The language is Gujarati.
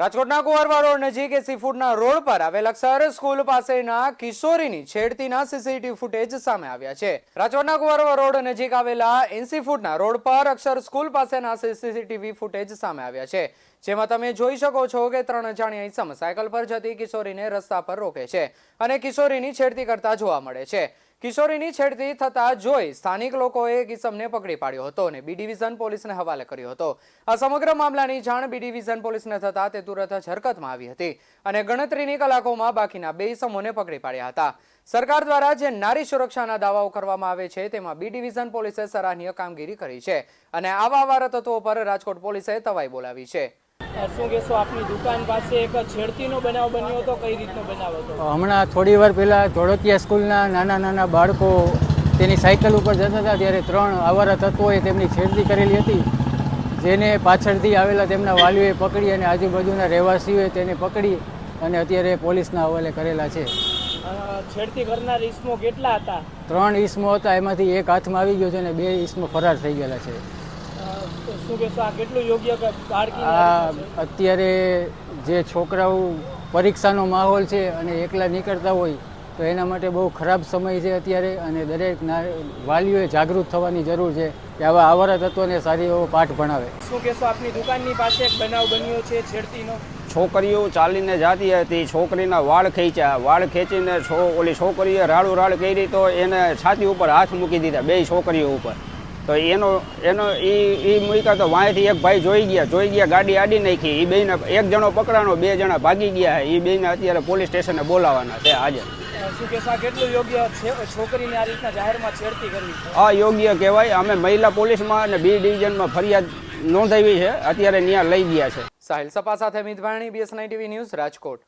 રાજકોટના કુંવરવા રોડ નજીક એસી ફૂટના રોડ પર આવેલ અક્ષર સ્કૂલ પાસેના કિશોરીની છેડતીના સીસીટીવી ફૂટેજ સામે આવ્યા છે. રાજકોટના કુંવરવા રોડ નજીક આવેલા એસી ફૂડના રોડ પર અક્ષર સ્કૂલ પાસેના સીસીટીવી ફૂટેજ સામે આવ્યા છે. જેમાં તમે જોઈ શકો છો કે ત્રણ અજાણ્યા ઈસમ સાયકલ પર જતી કિશોરીને રસ્તા પર રોકે છે અને કિશોરીની છેડતી કરતા જોવા મળે છે. કિશોરીની છેડતી થતા જોઈ સ્થાનિક લોકોએ કિસમને પકડી પાડ્યો હતો અને બી ડિવિઝન પોલીસને હવાલે કર્યો હતો. આ સમગ્ર મામલાની જાણ બી ડિવિઝન પોલીસને થતા તે તુરત જ હરકતમાં આવી હતી અને ગણતરીની કલાકોમાં બાકીના બે ઇસમોને પકડી પાડ્યા હતા. સરકાર દ્વારા જે નારી સુરક્ષાના દાવાઓ કરવામાં આવે છે તેમાં બી ડિવિઝન પોલીસે સરાહનીય કામગીરી કરી છે અને આવા આવા તત્વો પર રાજકોટ પોલીસે તવાઈ બોલાવી છે. શું કહેશો આપની દુકાન પાસે એક છેડતીનો બનાવ બન્યો હતો? કઈ રીતનો બનાવ હતો? હમણાં થોડી વાર પહેલાં ધોળકિયા સ્કૂલના નાના નાના બાળકો તેની સાયકલ ઉપર જતા હતા ત્યારે ત્રણ આવારા તત્વોએ તેમની છેડતી કરેલી હતી. જેને પાછળથી આવેલા તેમના વાલીઓએ પકડી અને આજુબાજુના રહેવાસીઓએ તેને પકડી અને અત્યારે પોલીસના હવાલે કરેલા છે. છેડતી કરનાર ઈસમો કેટલા હતા? ત્રણ ઈસમો હતા એમાંથી એક હાથમાં આવી ગયો છે અને બે ઈસમો ફરાર થઈ ગયેલા છે. અત્યારે જે છોકરાઓ પરીક્ષાનો માહોલ છે અને એકલા નીકળતા હોય તો એના માટે બહુ ખરાબ સમય છે અત્યારે અને દરેક વાલીઓએ જાગૃત થવાની જરૂર છે કે આવા આવારા તત્વોને સારી એવો પાઠ ભણાવે. શું કહેશો આપની દુકાનની પાસે એક બનાવ બન્યો છે છેડતીનો? છોકરીઓ ચાલીને જાતી હતી છોકરીના વાળ ખેંચ્યા. વાળ ખેંચીને છો ઓલી છોકરીએ રાડું રાડ કરી તો એને છાતી ઉપર હાથ મૂકી દીધા બે છોકરીઓ ઉપર. તો એનો એનો એ એ મૂક્યા તો વાંયથી એક ભાઈ જોઈ ગયા જોઈ ગયા ગાડી આડી નાખી. એ બેને એક જણો પકડાનો બે જણા ભાગી ગયા. એ બેને અત્યારે પોલીસ સ્ટેશને બોલાવવાના છે આજે આ કેટલું યોગ્ય છે છોકરીને આ રીતના જાહેરમાં છેડતી કરવી? છે આ યોગ્ય કહેવાય. અમે મહિલા પોલીસમાં અને બી ડિવિઝનમાં ફરિયાદ નોંધાવી છે. અત્યારે ત્યાં લઈ ગયા છે. સાહિલ સપા સાથે Mit Bhani BS TV news Rajkot.